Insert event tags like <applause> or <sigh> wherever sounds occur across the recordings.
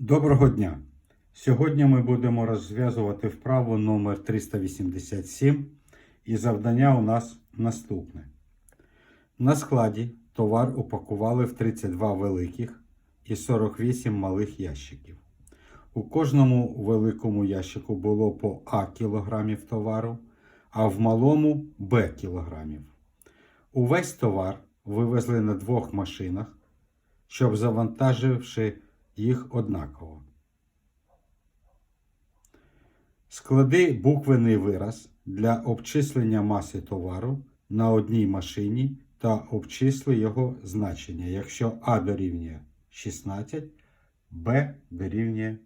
Доброго дня! Сьогодні ми будемо розв'язувати вправу номер 387 і завдання у нас наступне. На складі товар упакували в 32 великих і 48 малих ящиків. У кожному великому ящику було по А кілограмів товару, а в малому Б кілограмів. Увесь товар вивезли на двох машинах, щоб завантаживши їх однаково. Склади буквений вираз для обчислення маси товару на одній машині та обчисли його значення, якщо А дорівнює 16, Б дорівнює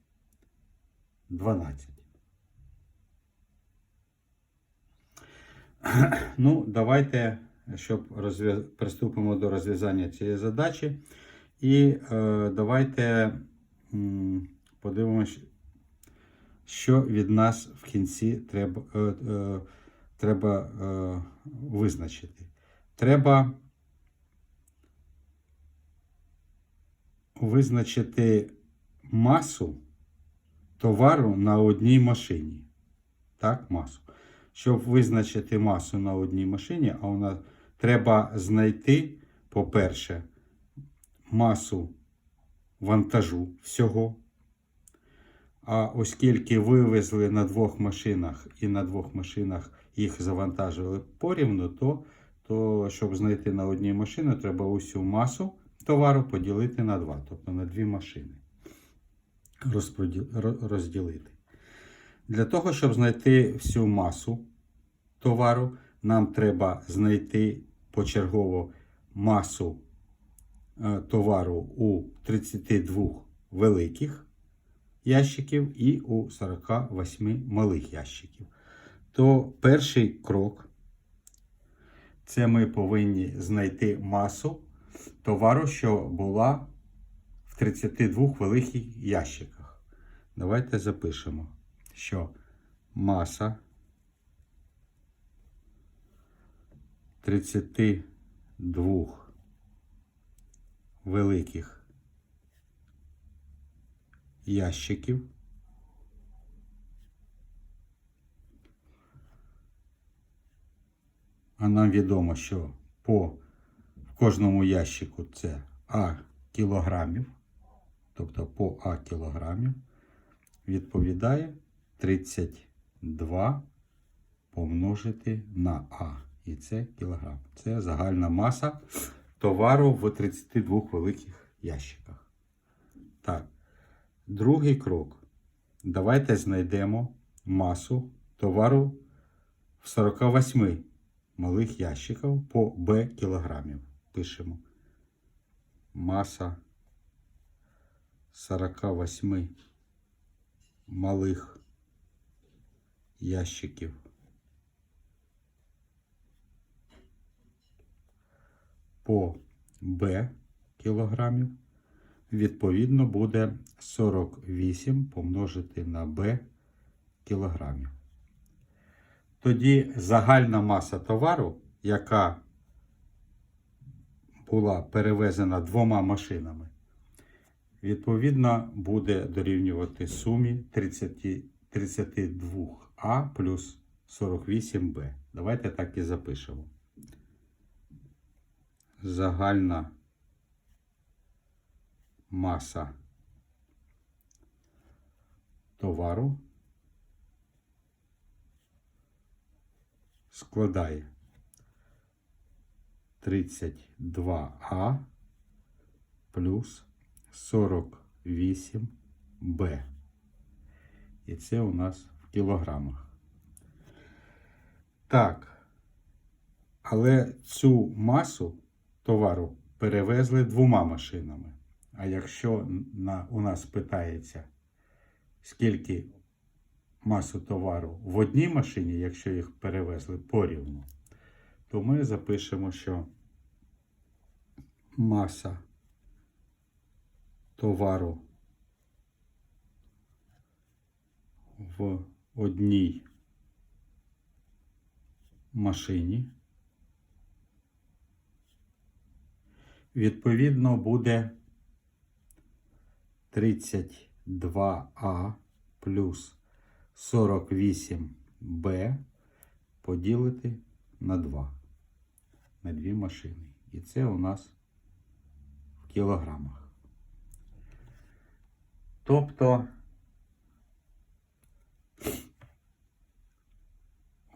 12. Ну, давайте, щоб розв'яз... приступимо до розв'язання цієї задачі. І е, давайте м, подивимось, що від нас в кінці треба, е, е, треба е, визначити. Треба визначити масу товару на одній машині. Так, масу. Щоб визначити масу на одній машині, а у нас треба знайти, по-перше, масу вантажу всього. А оскільки вивезли на двох машинах і на двох машинах їх завантажили порівну, то, то щоб знайти на одній машині, треба усю масу товару поділити на два, тобто на дві машини. Розділити. Для того, щоб знайти всю масу товару, нам треба знайти почергово масу товару у 32 великих ящиків і у 48 малих ящиків. То перший крок це ми повинні знайти масу товару, що була в 32 великих ящиках. Давайте запишемо, що маса 32 великих ящиків. А нам відомо, що по в кожному ящику це А кілограмів, тобто по А кілограмів, відповідає 32 помножити на А. І це кілограм. Це загальна маса товару в 32 великих ящиках. Так. Другий крок. Давайте знайдемо масу товару в 48 малих ящиків по Б кілограмів. Пишемо. Маса 48 малих ящиків. По Б кілограмів відповідно буде 48 помножити на b кілограмів. Тоді загальна маса товару, яка була перевезена двома машинами, відповідно буде дорівнювати сумі 30, 32А плюс 48Б. Давайте так і запишемо. Загальна маса товару складає 32А плюс 48Б. І це у нас в кілограмах. Так. Але цю масу товару перевезли двома машинами. А якщо на, у нас питається, скільки масу товару в одній машині, якщо їх перевезли порівну, то ми запишемо, що маса товару в одній машині відповідно буде 32 2а плюс 48b поділити на 2. На дві машини. І це у нас в кілограмах. Тобто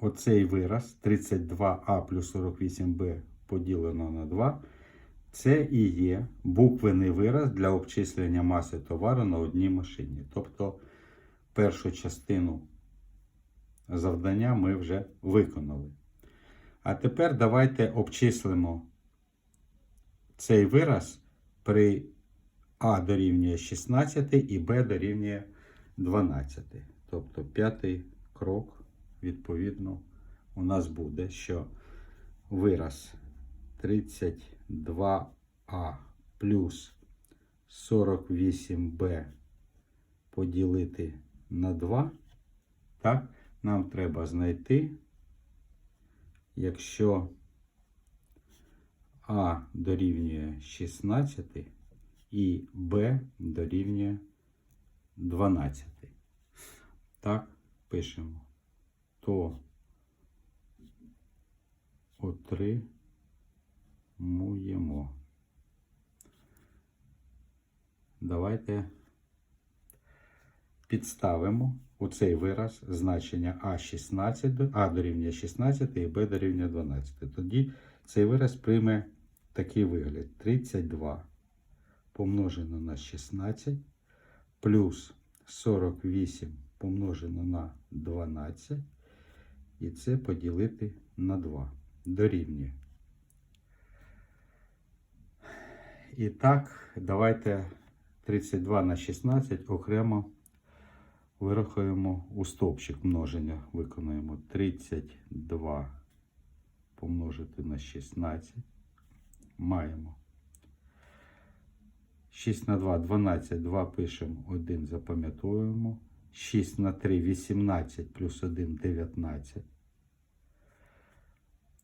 оцей вираз 32а плюс 48b поділено на 2. Це і є буквений вираз для обчислення маси товару на одній машині. Тобто першу частину завдання ми вже виконали. А тепер давайте обчислимо цей вираз при А дорівнює 16 і Б дорівнює 12. Тобто п'ятий крок, відповідно, у нас буде, що вираз 32А плюс 48Б поділити на 2. Так, нам треба знайти, якщо А дорівнює 16 і Б дорівнює 12. Так, пишемо. То отримуємо. Давайте підставимо у цей вираз значення А16, до- А дорівнює 16 і Б дорівнює 12. Тоді цей вираз прийме такий вигляд: 32 помножено на 16 плюс 48 помножено на 12. І це поділити на 2. Дорівнює. І так, давайте 32 на 16 окремо вирахуємо у стовпчик множення. Виконуємо 32 помножити на 16. Маємо 6 на 2 12, 2 пишемо, 1 запам'ятовуємо. 6 на 3 18 плюс 1 19.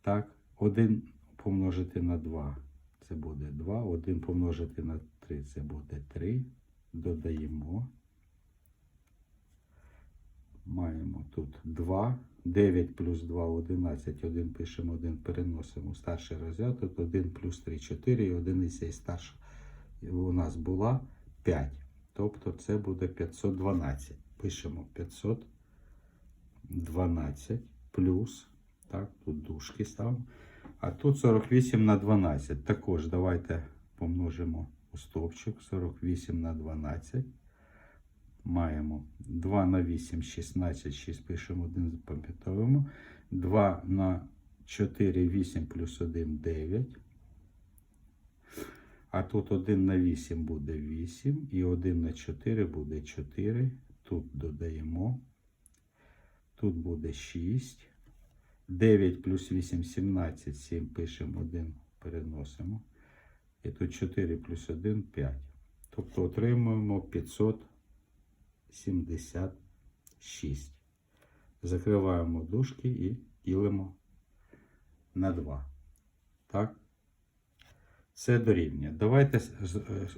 Так, 1 помножити на 2 це буде 2. 1 помножити на 3 це буде 3. Додаємо. Маємо тут 2. 9 плюс 2 11. 1 пишемо, 1 переносимо старший розряд. Тут 1 плюс 3 4 і одиниця і старша у нас була 5. Тобто це буде 512. Пишемо 512 плюс. Так, тут дужки ставимо. А тут 48 на 12. Також давайте помножимо у стовпчик 48 на 12. Маємо 2 на 8, 16, 6 пишемо 1, запам'ятовуємо. 2 на 4, 8 плюс 1, 9. А тут 1 на 8 буде 8. І 1 на 4 буде 4. Тут додаємо. Тут буде 6. 9 плюс 8, 17, 7 пишемо 1, переносимо. І тут 4 плюс 1, 5. Тобто отримуємо 576. Закриваємо дужки і ділимо на 2. Так? Це дорівнює. Давайте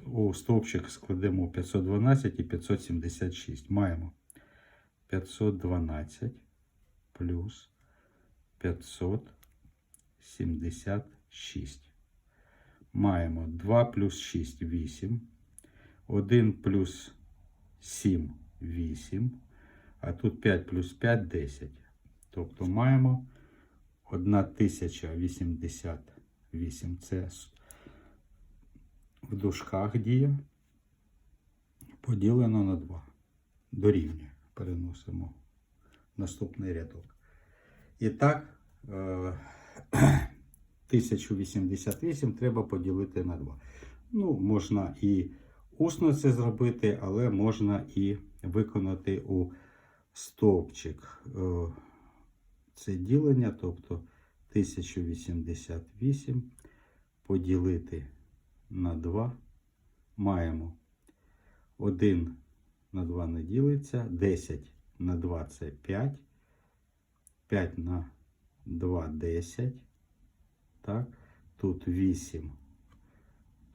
у стовпчик складемо 512 і 576. Маємо 512 плюс 576. Маємо 2 плюс 6 8. 1 плюс 7 8. А тут 5 плюс 5 10. Тобто маємо 1088. Це в дужках діє. Поділено на 2. Дорівнює. Переносимо наступний рядок. І так, <clears throat> 1088 треба поділити на 2. Ну, можна і усно це зробити, але можна і виконати у стовпчик е, це ділення, тобто 1088 поділити на 2. Маємо 1 на 2 не ділиться, 10 на 2 це 5. 5 на 2 10. Так. Тут 8.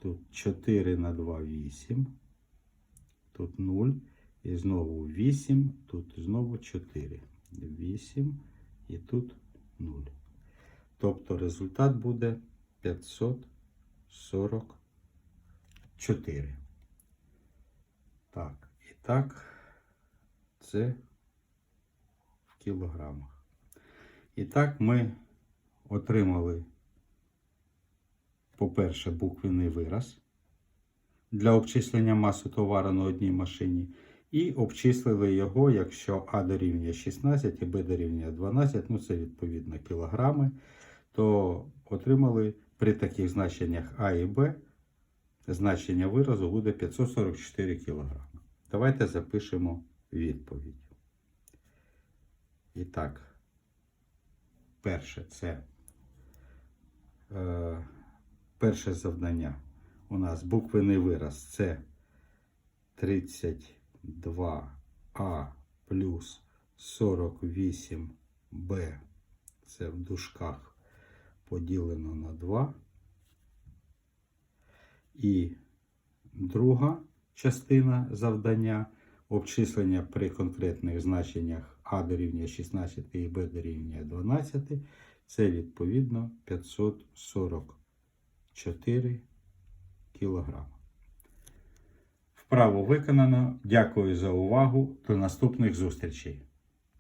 Тут 4 на 2 8. тут 0, і знову 8, тут знову 4. 8 і тут 0. Тобто результат буде 544. Так, і так, це в кілограмах. І так ми отримали, по-перше, буквений вираз для обчислення маси товару на одній машині. І обчислили його, якщо А дорівнює 16 і Б дорівнює 12, ну це відповідно кілограми, то отримали при таких значеннях А і Б значення виразу буде 544 кг. Давайте запишемо відповідь. І так, перше це е, перше завдання. У нас буквений вираз це 32А плюс 48Б. Це в дужках поділено на 2. І друга частина завдання обчислення при конкретних значеннях А дорівнює 16 і Б дорівнює 12. Це відповідно 544 кг. Вправо виконано. Дякую за увагу. До наступних зустрічей.